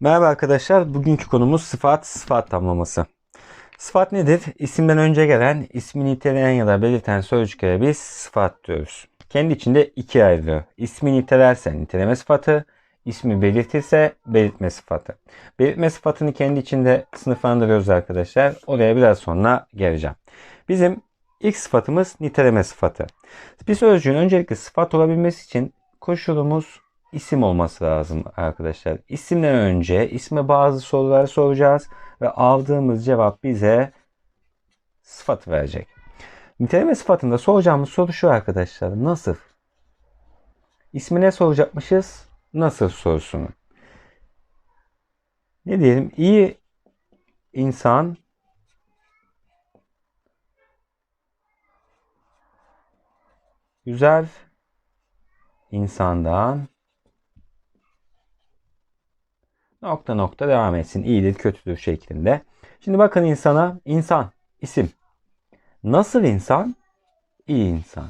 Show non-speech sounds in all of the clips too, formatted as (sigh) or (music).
Merhaba arkadaşlar. Bugünkü konumuz sıfat, sıfat tamlaması. Sıfat nedir? İsimden önce gelen, ismi niteleyen ya da belirten sözcüklere biz sıfat diyoruz. Kendi içinde ikiye ayrılıyor. İsmi nitelerse niteleme sıfatı, ismi belirtirse belirtme sıfatı. Belirtme sıfatını kendi içinde sınıflandırıyoruz arkadaşlar. Oraya biraz sonra geleceğim. Bizim ilk sıfatımız niteleme sıfatı. Bir sözcüğün öncelikle sıfat olabilmesi için koşulumuz isim olması lazım arkadaşlar. İsimden önce isme bazı sorular soracağız ve aldığımız cevap bize sıfat verecek. Niteleme sıfatında soracağımız soru şu arkadaşlar. Nasıl? İsmine soracakmışız. Nasıl sorusunu. Ne diyelim? İyi insan güzel insandan nokta nokta devam etsin. İyidir, kötüdür şeklinde. Şimdi bakın insana insan, isim. Nasıl insan? İyi insan.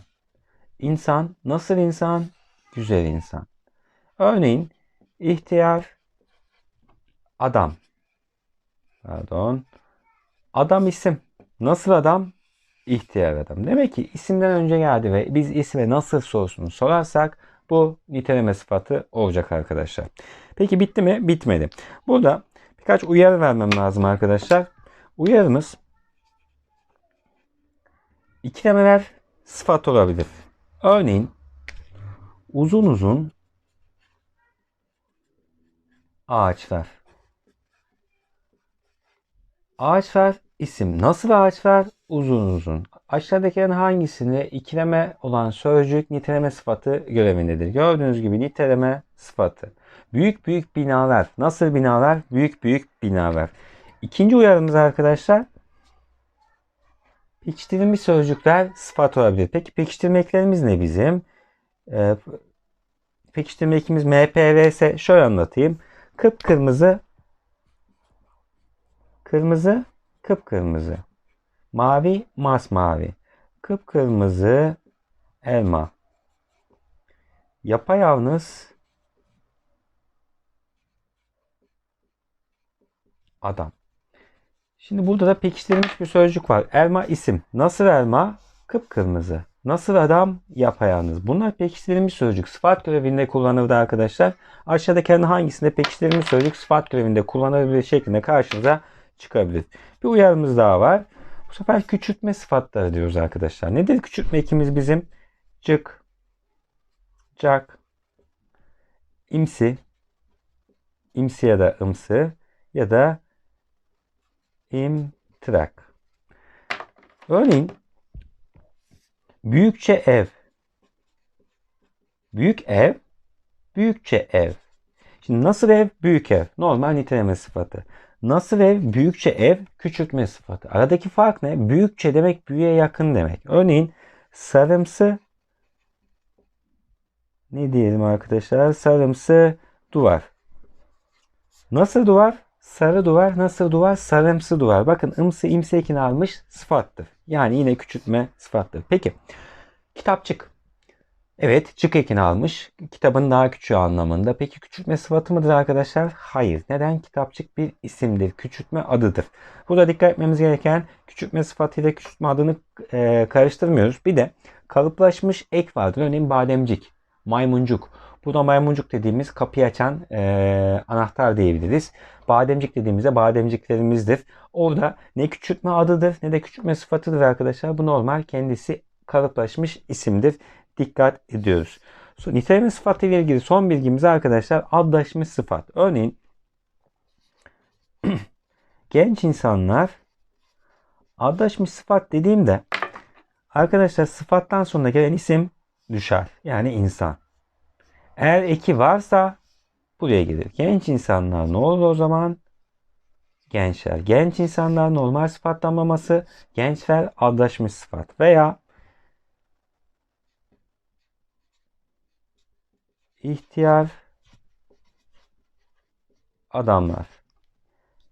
İnsan, nasıl insan? Güzel insan. Örneğin ihtiyar adam. Pardon. Adam isim. Nasıl adam? İhtiyar adam. Demek ki isimden önce geldi ve biz isme nasıl sorusunu sorarsak bu niteleme sıfatı olacak arkadaşlar. Peki bitti mi? Bitmedi. Burada birkaç uyarı vermem lazım arkadaşlar. Uyarımız ikilemeler sıfat olabilir. Örneğin uzun uzun ağaçlar. Ağaçlar isim. Nasıl ağaçlar? Uzun uzun. Aşağıdakilerin hangisinde ikileme olan sözcük niteleme sıfatı görevindedir? Gördüğünüz gibi niteleme sıfatı. Büyük büyük binalar. Nasıl binalar? Büyük büyük binalar. İkinci uyarımız arkadaşlar. Pekiştirilmiş sözcükler sıfat olabilir. Peki pekiştirme eklerimiz ne bizim? Ee, pekiştirme ekimiz MPVS. Şöyle anlatayım. Kıpkırmızı kırmızı kıpkırmızı. Mavi masmavi. Kıpkırmızı elma. Yapayalnız adam. Şimdi burada da pekiştirilmiş bir sözcük var. Elma isim. Nasıl elma? Kıpkırmızı. Nasıl adam? Yapayalnız. Bunlar pekiştirilmiş sözcük. Sıfat görevinde kullanıldı arkadaşlar. Aşağıdakilerin hangisinde pekiştirilmiş sözcük sıfat görevinde kullanılabilir şeklinde karşınıza çıkabilir. Bir uyarımız daha var. Bu sefer küçültme sıfatları diyoruz arkadaşlar. Nedir küçültme ekimiz bizim? Cık, cak, imsi, imsi ya da ımsı ya da imtrak. Örneğin büyükçe ev. Büyük ev, büyükçe ev. Şimdi nasıl ev? Büyük ev. Normal niteleme sıfatı. Nasıl ev? Büyükçe ev, küçültme sıfatı. Aradaki fark ne? Büyükçe demek büyüye yakın demek. Örneğin sarımsı ne diyelim arkadaşlar? Sarımsı duvar. Nasıl duvar? Sarı duvar. Nasıl duvar? Sarımsı duvar. Bakın ımsı imsi ekini almış sıfattır. Yani yine küçültme sıfattır. Peki. Kitapçık. Evet çık ekini almış. Kitabın daha küçüğü anlamında. Peki küçültme sıfatı mıdır arkadaşlar? Hayır. Neden? Kitapçık bir isimdir. Küçültme adıdır. Burada dikkat etmemiz gereken küçültme sıfatı ile küçültme adını e, karıştırmıyoruz. Bir de kalıplaşmış ek vardır. Örneğin bademcik, maymuncuk. Burada maymuncuk dediğimiz kapıyı açan e, anahtar diyebiliriz. Bademcik dediğimizde bademciklerimizdir. Orada ne küçültme adıdır ne de küçültme sıfatıdır arkadaşlar. Bu normal kendisi kalıplaşmış isimdir dikkat ediyoruz. Niteleme sıfatı ile ilgili son bilgimiz arkadaşlar adlaşmış sıfat. Örneğin (clears throat) genç insanlar adlaşmış sıfat dediğimde arkadaşlar sıfattan sonra gelen isim düşer. Yani insan. Eğer eki varsa buraya gelir. Genç insanlar ne olur o zaman? Gençler. Genç insanlar normal sıfatlanmaması, gençler adlaşmış sıfat veya ihtiyar adamlar.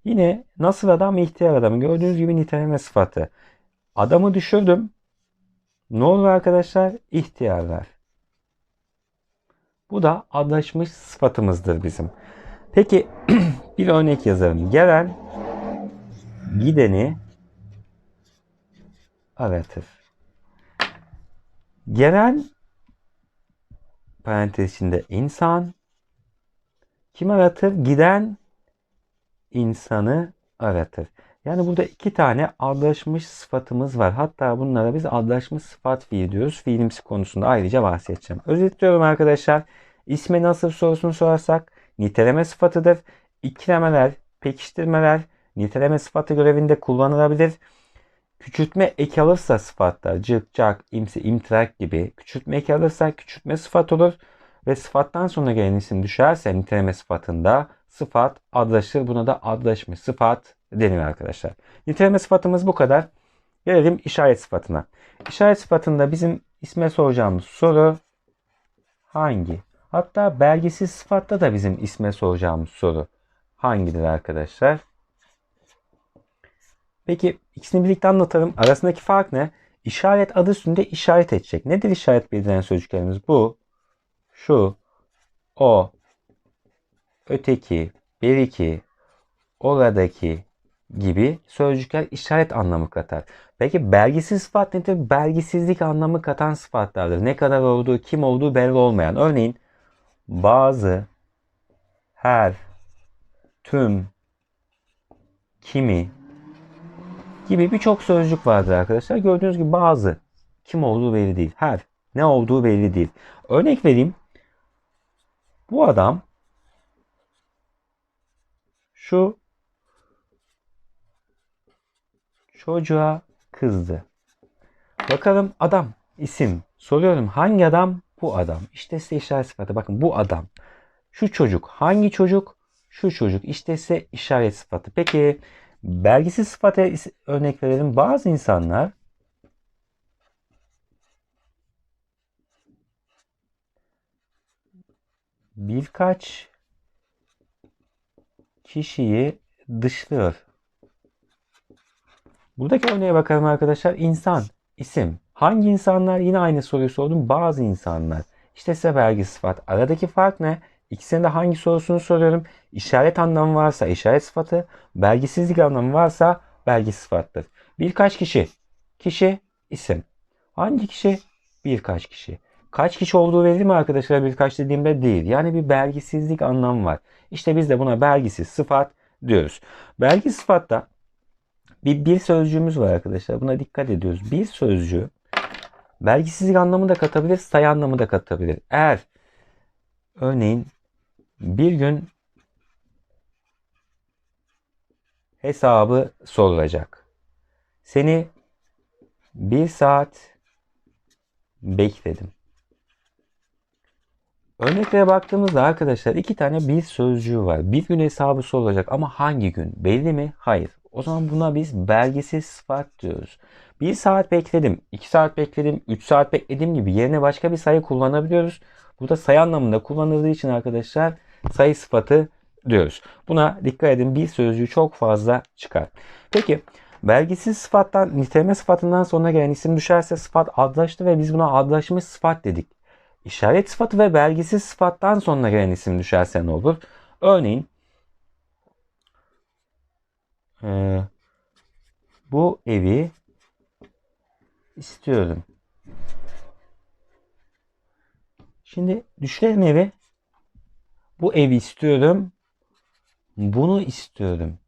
Yine nasıl adam ihtiyar adam. Gördüğünüz gibi niteleme sıfatı. Adamı düşürdüm. Ne olur arkadaşlar? İhtiyarlar. Bu da adlaşmış sıfatımızdır bizim. Peki (clears throat) Bir örnek yazarım. Gelen gideni aratır. Gelen parantez içinde insan kim aratır? Giden insanı aratır. Yani burada iki tane adlaşmış sıfatımız var. Hatta bunlara biz adlaşmış sıfat fiil diyoruz. Fiilimsi konusunda ayrıca bahsedeceğim. Özetliyorum arkadaşlar. İsme nasıl sorusunu sorarsak niteleme sıfatıdır. İkilemeler, pekiştirmeler niteleme sıfatı görevinde kullanılabilir. Küçültme ek alırsa sıfatlar cık, cak, imsi, imtrak gibi küçültme ek alırsa küçültme sıfat olur. Ve sıfattan sonra gelen isim düşerse niteleme sıfatında sıfat adlaşır. Buna da adlaşmış sıfat denir arkadaşlar. Niteleme sıfatımız bu kadar. Gelelim işaret sıfatına. İşaret sıfatında bizim isme soracağımız soru hangi? Hatta belgesiz sıfatta da bizim isme soracağımız soru hangidir arkadaşlar? Peki ikisini birlikte anlatalım. Arasındaki fark ne? İşaret adı üstünde işaret edecek. Nedir işaret bildiren sözcüklerimiz? Bu, şu, o, öteki, bir iki, oradaki gibi sözcükler işaret anlamı katar. Peki belgisiz sıfat nedir? Belgisizlik anlamı katan sıfatlardır. Ne kadar olduğu, kim olduğu belli olmayan. Örneğin bazı, her, tüm, kimi gibi birçok sözcük vardır arkadaşlar. Gördüğünüz gibi bazı, kim olduğu belli değil. Her, ne olduğu belli değil. Örnek vereyim. Bu adam şu çocuğa kızdı. Bakalım adam, isim. Soruyorum hangi adam? Bu adam. İşte size işaret sıfatı. Bakın bu adam. Şu çocuk. Hangi çocuk? Şu çocuk. İşte size işaret sıfatı. Peki belgisiz sıfata örnek verelim. Bazı insanlar birkaç kişiyi dışlıyor. Buradaki örneğe bakalım arkadaşlar. İnsan, isim. Hangi insanlar? Yine aynı soruyu sordum. Bazı insanlar. İşte size belgi sıfat. Aradaki fark ne? İkisinin de hangi sorusunu soruyorum. İşaret anlamı varsa işaret sıfatı, belgisizlik anlamı varsa belgi sıfattır. Birkaç kişi. Kişi, isim. Hangi kişi? Birkaç kişi. Kaç kişi olduğu belli mi arkadaşlar birkaç dediğimde değil. Yani bir belgisizlik anlamı var. İşte biz de buna belgisiz sıfat diyoruz. Belgi sıfatta bir, bir sözcüğümüz var arkadaşlar. Buna dikkat ediyoruz. Bir sözcüğü belgisizlik anlamı da katabilir, sayı anlamı da katabilir. Eğer örneğin bir gün hesabı sorulacak. Seni bir saat bekledim. Örneklere baktığımızda arkadaşlar iki tane bir sözcüğü var. Bir gün hesabı sorulacak ama hangi gün? Belli mi? Hayır. O zaman buna biz belgesiz sıfat diyoruz. Bir saat bekledim, iki saat bekledim, üç saat bekledim gibi yerine başka bir sayı kullanabiliyoruz. Burada sayı anlamında kullanıldığı için arkadaşlar sayı sıfatı diyoruz. Buna dikkat edin bir sözcüğü çok fazla çıkar. Peki belgisiz sıfattan niteleme sıfatından sonra gelen isim düşerse sıfat adlaştı ve biz buna adlaşmış sıfat dedik. İşaret sıfatı ve belgisiz sıfattan sonra gelen isim düşerse ne olur? Örneğin bu evi istiyorum. Şimdi düşelim evi. Bu evi istiyorum. Bunu istiyorum.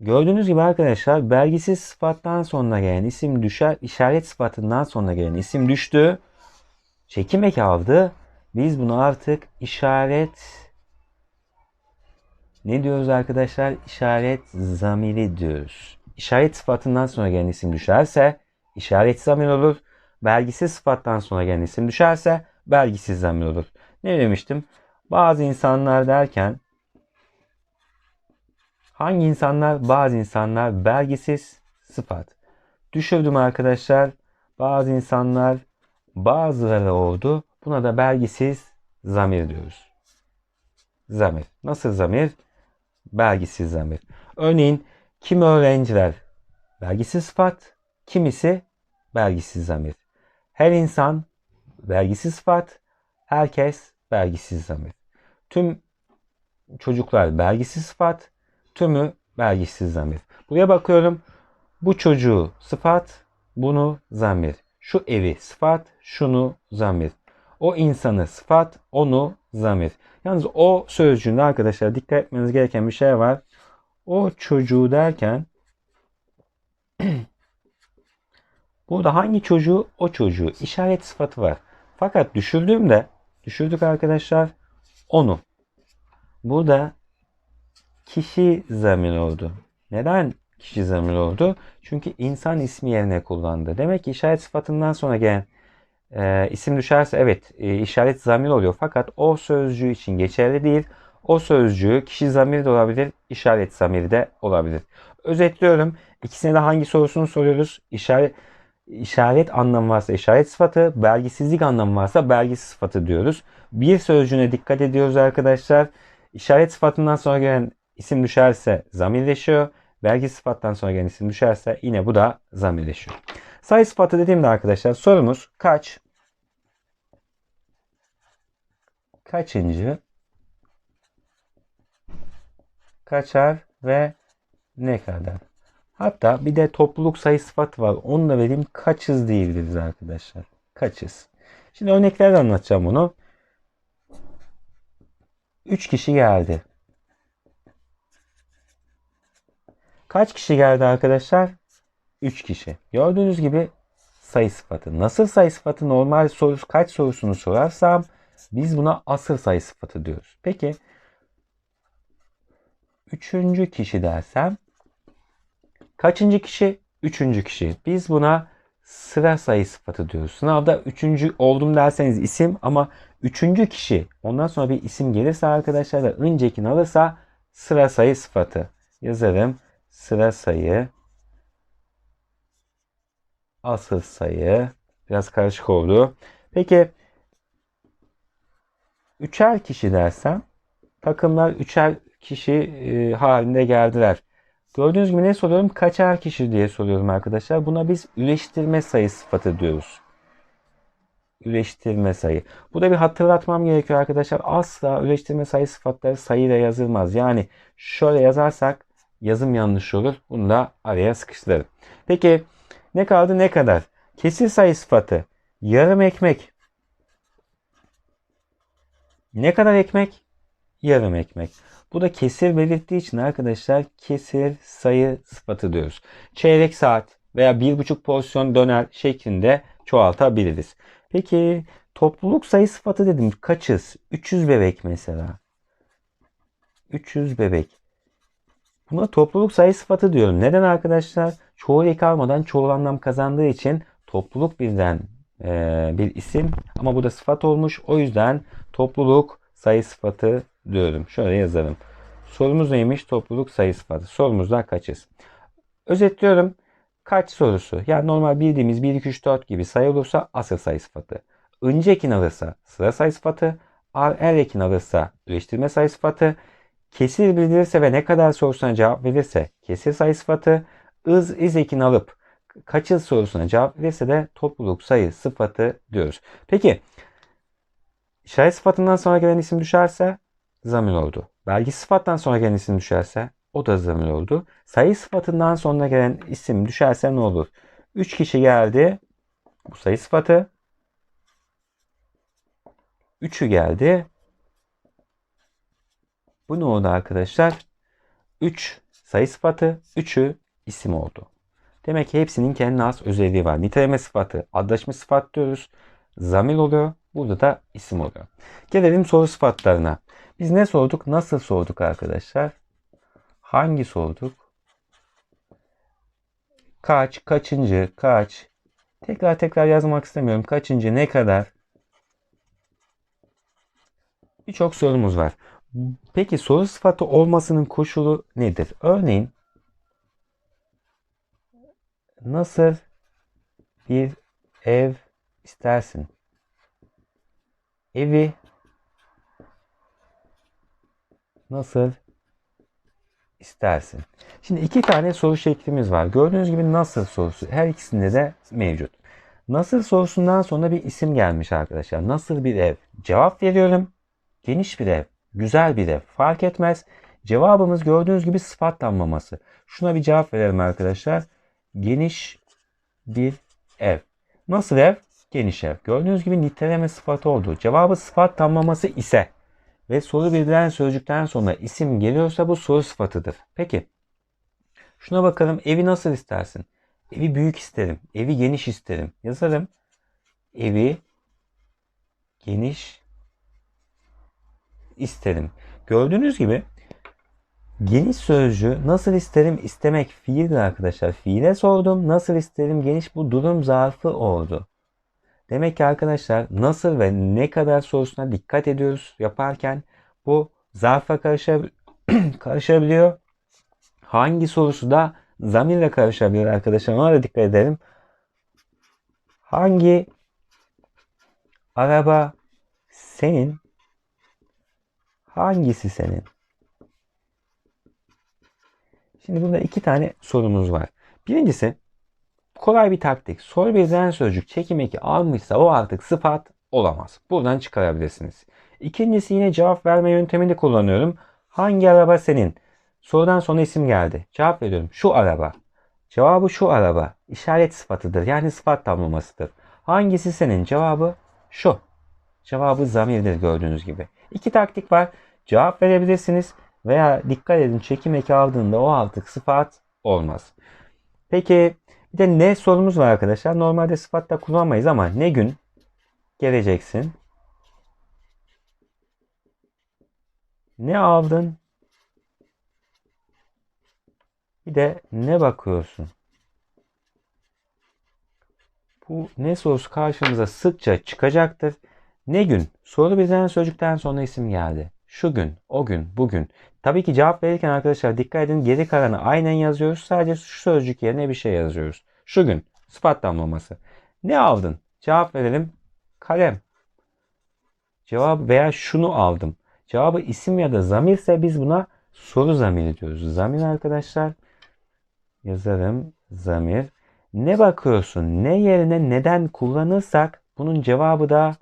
Gördüğünüz gibi arkadaşlar belgisiz sıfattan sonra gelen isim düşer, işaret sıfatından sonra gelen isim düştü. Çekim eki aldı. Biz bunu artık işaret ne diyoruz arkadaşlar? İşaret zamiri diyoruz. İşaret sıfatından sonra gelen isim düşerse işaret zamir olur. Belgisiz sıfattan sonra gelen isim düşerse belgisiz zamir olur. Ne demiştim? Bazı insanlar derken hangi insanlar? Bazı insanlar belgisiz sıfat. Düşürdüm arkadaşlar. Bazı insanlar bazıları oldu. Buna da belgisiz zamir diyoruz. Zamir. Nasıl zamir? Belgisiz zamir. Örneğin kim öğrenciler belgisiz sıfat, kimisi belgisiz zamir. Her insan belgisiz sıfat, herkes belgisiz zamir. Tüm çocuklar belgisiz sıfat, tümü belgisiz zamir. Buraya bakıyorum. Bu çocuğu sıfat, bunu zamir. Şu evi sıfat, şunu zamir. O insanı sıfat, onu zamir. Yalnız o sözcüğünde arkadaşlar dikkat etmeniz gereken bir şey var. O çocuğu derken (clears throat) burada hangi çocuğu? O çocuğu. işaret sıfatı var. Fakat düşürdüğümde düşürdük arkadaşlar onu. Burada kişi zamir oldu. Neden kişi zamir oldu? Çünkü insan ismi yerine kullandı. Demek ki işaret sıfatından sonra gelen e, isim düşerse evet e, işaret zamir oluyor. Fakat o sözcüğü için geçerli değil. O sözcüğü kişi zamiri de olabilir, işaret zamiri de olabilir. Özetliyorum. İkisine de hangi sorusunu soruyoruz? İşaret işaret anlamı varsa işaret sıfatı, belgisizlik anlamı varsa belgisiz sıfatı diyoruz. Bir sözcüğüne dikkat ediyoruz arkadaşlar. İşaret sıfatından sonra gelen isim düşerse zamirleşiyor. Belgi sıfattan sonra gelen isim düşerse yine bu da zamirleşiyor. Sayı sıfatı dediğimde arkadaşlar sorumuz kaç? Kaçıncı? Kaçar ve ne kadar? Hatta bir de topluluk sayı sıfatı var. Onu da vereyim. Kaçız diyebiliriz arkadaşlar. Kaçız. Şimdi örneklerle anlatacağım bunu. 3 kişi geldi. Kaç kişi geldi arkadaşlar? 3 kişi. Gördüğünüz gibi sayı sıfatı. Nasıl sayı sıfatı normal sorusu kaç sorusunu sorarsam biz buna asıl sayı sıfatı diyoruz. Peki üçüncü kişi dersem kaçıncı kişi? Üçüncü kişi. Biz buna sıra sayı sıfatı diyoruz. Sınavda üçüncü oldum derseniz isim ama üçüncü kişi ondan sonra bir isim gelirse arkadaşlar da öncekini alırsa sıra sayı sıfatı. Yazarım sıra sayı asıl sayı biraz karışık oldu. Peki üçer kişi dersem takımlar üçer kişi e, halinde geldiler. Gördüğünüz gibi ne soruyorum? Kaçar kişi diye soruyorum arkadaşlar. Buna biz üleştirme sayı sıfatı diyoruz. Üleştirme sayı. Bu da bir hatırlatmam gerekiyor arkadaşlar. Asla üleştirme sayı sıfatları sayıyla yazılmaz. Yani şöyle yazarsak yazım yanlış olur. Bunu da araya sıkıştırırım. Peki ne kaldı ne kadar? Kesir sayı sıfatı. Yarım ekmek. Ne kadar ekmek? Yarım ekmek. Bu da kesir belirttiği için arkadaşlar kesir sayı sıfatı diyoruz. Çeyrek saat veya bir buçuk porsiyon döner şeklinde çoğaltabiliriz. Peki topluluk sayı sıfatı dedim. Kaçız? 300 bebek mesela. 300 bebek. Buna topluluk sayı sıfatı diyorum. Neden arkadaşlar? Çoğul eki almadan çoğul anlam kazandığı için topluluk birden e, bir isim ama bu da sıfat olmuş. O yüzden topluluk sayı sıfatı diyorum. Şöyle yazalım. Sorumuz neymiş? Topluluk sayı sıfatı. Sorumuzda kaçız? Özetliyorum. Kaç sorusu? Yani normal bildiğimiz 1, 2, 3, 4 gibi sayı olursa asıl sayı sıfatı. Önce ekin alırsa sıra sayı sıfatı. Ar er ekin alırsa üreştirme sayı sıfatı. Kesir bildirirse ve ne kadar sorusuna cevap verirse kesir sayı sıfatı. ız iz ekin alıp kaçız sorusuna cevap verirse de topluluk sayı sıfatı diyoruz. Peki işaret sıfatından sonra gelen isim düşerse zamir oldu. Belgi sıfattan sonra gelen isim düşerse o da zamir oldu. Sayı sıfatından sonra gelen isim düşerse ne olur? 3 kişi geldi. Bu sayı sıfatı. 3'ü geldi. Bu ne oldu arkadaşlar? 3 sayı sıfatı, 3'ü isim oldu. Demek ki hepsinin kendine has özelliği var. Niteleme sıfatı, adlaşma sıfat diyoruz. Zamir oluyor. Burada da isim oluyor. Gelelim soru sıfatlarına. Biz ne sorduk? Nasıl sorduk arkadaşlar? Hangi sorduk? Kaç, kaçıncı, kaç? Tekrar tekrar yazmak istemiyorum. Kaçıncı, ne kadar? Birçok sorumuz var. Peki soru sıfatı olmasının koşulu nedir? Örneğin nasıl bir ev istersin? Evi nasıl istersin? Şimdi iki tane soru şeklimiz var. Gördüğünüz gibi nasıl sorusu her ikisinde de mevcut. Nasıl sorusundan sonra bir isim gelmiş arkadaşlar. Nasıl bir ev? Cevap veriyorum. Geniş bir ev. güzel bir ev. Fark etmez. Cevabımız gördüğünüz gibi sıfat tamlaması. Şuna bir cevap verelim arkadaşlar. Geniş bir ev. Nasıl ev? Geniş ev. Gördüğünüz gibi niteleme sıfatı oldu. Cevabı sıfat tamlaması ise ve soru bildiren sözcükten sonra isim geliyorsa bu soru sıfatıdır. Peki. Şuna bakalım. Evi nasıl istersin? Evi büyük isterim. Evi geniş isterim. Yazalım. Evi geniş isterim. Gördüğünüz gibi geniş sözcüğü nasıl isterim istemek fiildir arkadaşlar. Fiile sordum. Nasıl isterim geniş bu durum zarfı oldu. Demek ki arkadaşlar nasıl ve ne kadar sorusuna dikkat ediyoruz yaparken bu zarfa karışab (clears throat) karışabiliyor. Hangi sorusu da zamirle karışabilir arkadaşlar. Ona da dikkat edelim. Hangi araba senin? Hangisi senin? Şimdi burada iki tane sorumuz var. Birincisi kolay bir taktik. Soru belirlen sözcük çekim eki almışsa o artık sıfat olamaz. Buradan çıkarabilirsiniz. İkincisi yine cevap verme yöntemini kullanıyorum. Hangi araba senin? Sorudan sonra isim geldi. Cevap veriyorum. Şu araba. Cevabı şu araba. İşaret sıfatıdır. Yani sıfat tamlamasıdır. Hangisi senin? Cevabı şu. Cevabı zamirdir gördüğünüz gibi. İki taktik var. Cevap verebilirsiniz veya dikkat edin çekim eki aldığında o artık sıfat olmaz. Peki bir de ne sorumuz var arkadaşlar. Normalde sıfatta kullanmayız ama ne gün geleceksin? Ne aldın? Bir de ne bakıyorsun? Bu ne sorusu karşımıza sıkça çıkacaktır. Ne gün? Soru bizden sözcükten sonra isim geldi. Şu gün, o gün, bugün. Tabii ki cevap verirken arkadaşlar dikkat edin geri kalanı aynen yazıyoruz. Sadece şu sözcük yerine bir şey yazıyoruz. Şu gün, sıfat tamlaması. Ne aldın? Cevap verelim. Kalem. Cevabı veya şunu aldım. Cevabı isim ya da zamirse biz buna soru zamiri diyoruz. Zamir arkadaşlar yazarım zamir. Ne bakıyorsun? Ne yerine neden kullanırsak bunun cevabı da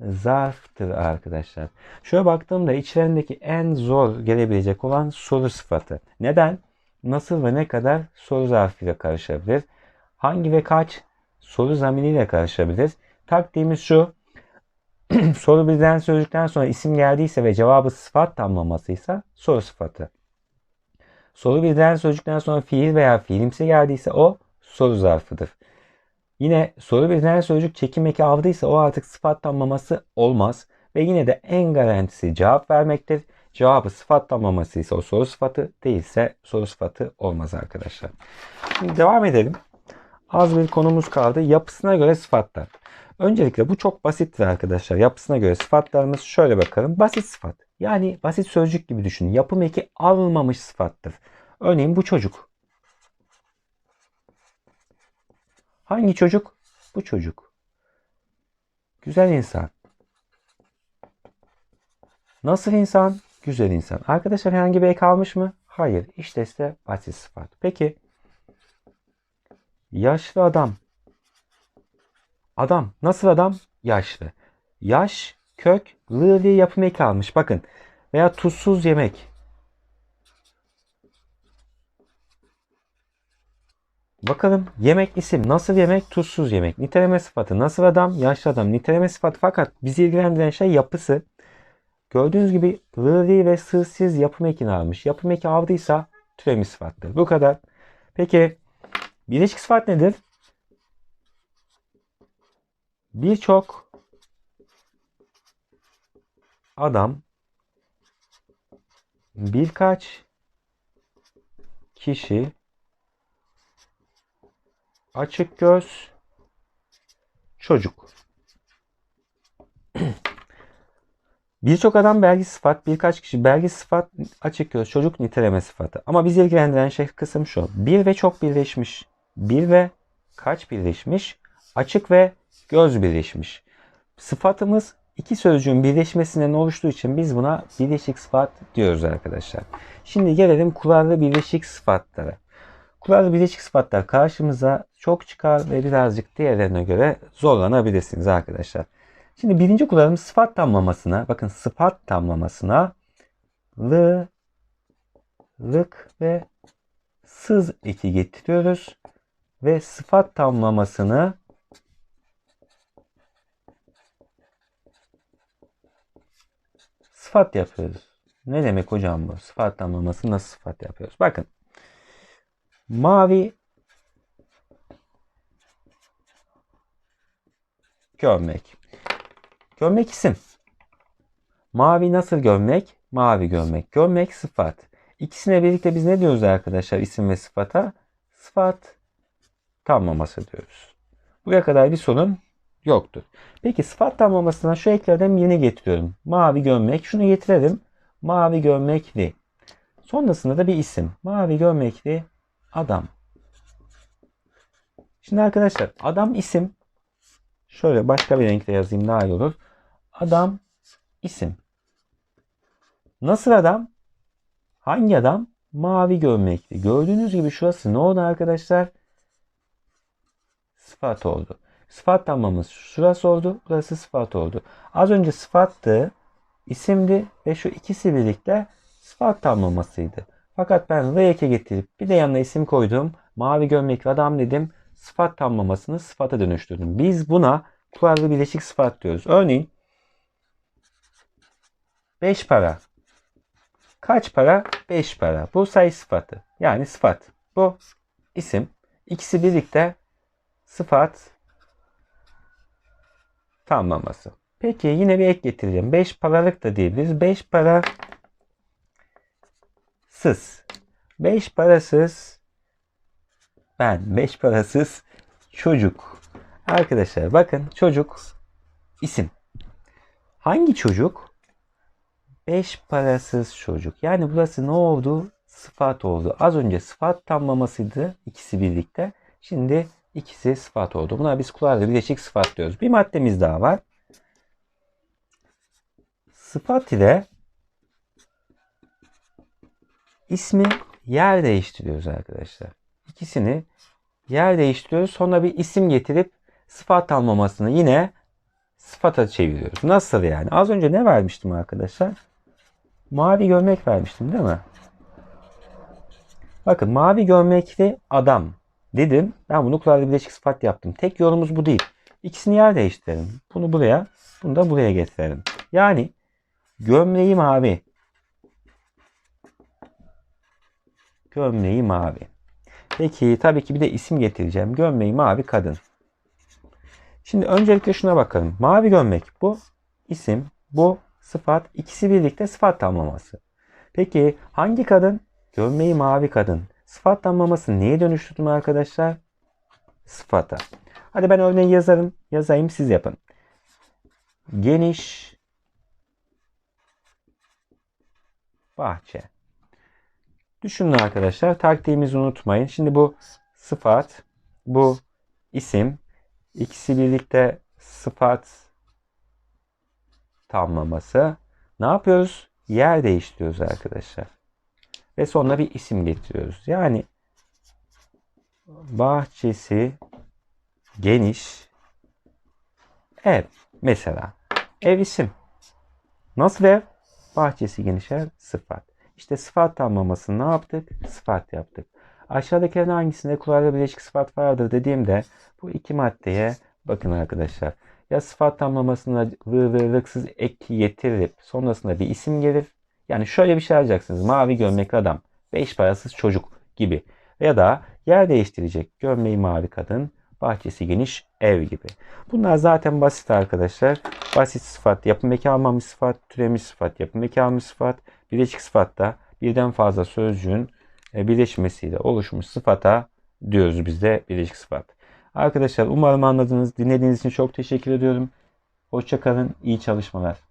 zarftır arkadaşlar. Şöyle baktığımda içlerindeki en zor gelebilecek olan soru sıfatı. Neden? Nasıl ve ne kadar soru zarfıyla karışabilir? Hangi ve kaç soru zamiriyle karışabilir? Taktiğimiz şu. (clears throat) soru bildiren sözcükten sonra isim geldiyse ve cevabı sıfat tamlamasıysa soru sıfatı. Soru bildiren sözcükten sonra fiil veya fiilimsi geldiyse o soru zarfıdır. Yine soru bildiren sözcük çekim eki aldıysa o artık sıfat tamlaması olmaz. Ve yine de en garantisi cevap vermektir. Cevabı sıfat tamlaması ise o soru sıfatı değilse soru sıfatı olmaz arkadaşlar. Şimdi devam edelim. Az bir konumuz kaldı. Yapısına göre sıfatlar. Öncelikle bu çok basittir arkadaşlar. Yapısına göre sıfatlarımız şöyle bakalım. Basit sıfat. Yani basit sözcük gibi düşünün. Yapım eki almamış sıfattır. Örneğin bu çocuk. Hangi çocuk? Bu çocuk. Güzel insan. Nasıl insan? Güzel insan. Arkadaşlar herhangi bir ek almış mı? Hayır. İşte size basit sıfat. Peki. Yaşlı adam. Adam. Nasıl adam? Yaşlı. Yaş, kök, lı yapım eki almış. Bakın. Veya tuzsuz yemek. Bakalım yemek isim nasıl yemek tuzsuz yemek niteleme sıfatı nasıl adam yaşlı adam niteleme sıfatı fakat bizi ilgilendiren şey yapısı. Gördüğünüz gibi rıri ve sığsız yapım ekini almış. Yapım eki aldıysa türemi sıfattır. Bu kadar. Peki birleşik sıfat nedir? Birçok adam birkaç kişi Açık göz. Çocuk. (clears throat) Birçok adam belgi sıfat, birkaç kişi belgi sıfat, açık göz, çocuk niteleme sıfatı. Ama bizi ilgilendiren şey kısım şu. Bir ve çok birleşmiş. Bir ve kaç birleşmiş? Açık ve göz birleşmiş. Sıfatımız iki sözcüğün birleşmesinden oluştuğu için biz buna birleşik sıfat diyoruz arkadaşlar. Şimdi gelelim kurallı birleşik sıfatlara. Kurallı birleşik sıfatlar karşımıza çok çıkar ve birazcık diğerlerine göre zorlanabilirsiniz arkadaşlar. Şimdi birinci kullanımız sıfat tamlamasına. Bakın sıfat tamlamasına lı, lık ve sız eki getiriyoruz. Ve sıfat tamlamasını sıfat yapıyoruz. Ne demek hocam bu? Sıfat tamlaması nasıl sıfat yapıyoruz? Bakın. Mavi gömlek. Gömlek isim. Mavi nasıl gömlek? Mavi gömlek. Gömlek sıfat. İkisine birlikte biz ne diyoruz arkadaşlar isim ve sıfata? Sıfat tamlaması diyoruz. Buraya kadar bir sorun yoktur. Peki sıfat tamlamasına şu eklerden birini getiriyorum. Mavi gömlek. Şunu getirelim. Mavi gömlekli. Sonrasında da bir isim. Mavi gömlekli adam. Şimdi arkadaşlar adam isim. Şöyle başka bir renkle yazayım daha iyi olur. Adam isim. Nasıl adam? Hangi adam? Mavi gömlekli. Gördüğünüz gibi şurası ne oldu arkadaşlar? Sıfat oldu. Sıfat tamamımız şurası oldu. Burası sıfat oldu. Az önce sıfattı, isimdi ve şu ikisi birlikte sıfat tamlamasıydı. Fakat ben r'ye getirip bir de yanına isim koydum. Mavi gömlekli adam dedim. Sıfat tamlamasını sıfata dönüştürdüm. Biz buna kurallı bileşik sıfat diyoruz. Örneğin 5 para. Kaç para? 5 para. Bu sayı sıfatı. Yani sıfat. Bu isim. İkisi birlikte sıfat tamlaması. Peki yine bir ek getireceğim. 5 paralık da diyebiliriz. 5 para sız. 5 parasız ben 5 parasız çocuk. Arkadaşlar bakın çocuk isim. Hangi çocuk? 5 parasız çocuk. Yani burası ne oldu? Sıfat oldu. Az önce sıfat tamlamasıydı ikisi birlikte. Şimdi ikisi sıfat oldu. Buna biz kullandığı bileşik sıfat diyoruz. Bir maddemiz daha var. Sıfat ile ismi yer değiştiriyoruz arkadaşlar. İkisini yer değiştiriyoruz. Sonra bir isim getirip sıfat almamasını yine sıfata çeviriyoruz. Nasıl yani? Az önce ne vermiştim arkadaşlar? Mavi gömlek vermiştim değil mi? Bakın mavi gömlekli adam dedim. Ben bunu kullanıcı bileşik sıfat yaptım. Tek yolumuz bu değil. İkisini yer değiştirelim. Bunu buraya, bunu da buraya getirelim. Yani gömleği mavi. Gömleği mavi. Peki tabii ki bir de isim getireceğim. Gömleği mavi kadın. Şimdi öncelikle şuna bakalım. Mavi gömlek bu isim, bu sıfat. ikisi birlikte sıfat tamlaması. Peki hangi kadın? Gömleği mavi kadın. Sıfat tamlaması neye dönüştürdüm arkadaşlar? Sıfata. Hadi ben örneği yazarım. Yazayım siz yapın. Geniş bahçe. Düşünün arkadaşlar. Taktiğimizi unutmayın. Şimdi bu sıfat, bu isim. İkisi birlikte sıfat tamlaması. Ne yapıyoruz? Yer değiştiriyoruz arkadaşlar. Ve sonra bir isim getiriyoruz. Yani bahçesi geniş ev mesela. Ev isim. Nasıl ev? Bahçesi geniş ev sıfat. İşte sıfat tamlamasını ne yaptık? Sıfat yaptık. Aşağıdakilerin hangisinde kurallı bileşik sıfat vardır dediğimde bu iki maddeye bakın arkadaşlar. Ya sıfat tamlamasına vı vı lıksız ek getirilip sonrasında bir isim gelir. Yani şöyle bir şey alacaksınız. Mavi gömlekli adam. Beş parasız çocuk gibi. Ya da yer değiştirecek. Gömleği mavi kadın. Bahçesi geniş ev gibi. Bunlar zaten basit arkadaşlar. Basit sıfat, yapım eki almamış sıfat, türemiş sıfat, yapım eki almış sıfat, birleşik sıfatta birden fazla sözcüğün e, birleşmesiyle oluşmuş sıfata diyoruz biz de birleşik sıfat. Arkadaşlar umarım anladınız. Dinlediğiniz için çok teşekkür ediyorum. Hoşçakalın. İyi çalışmalar.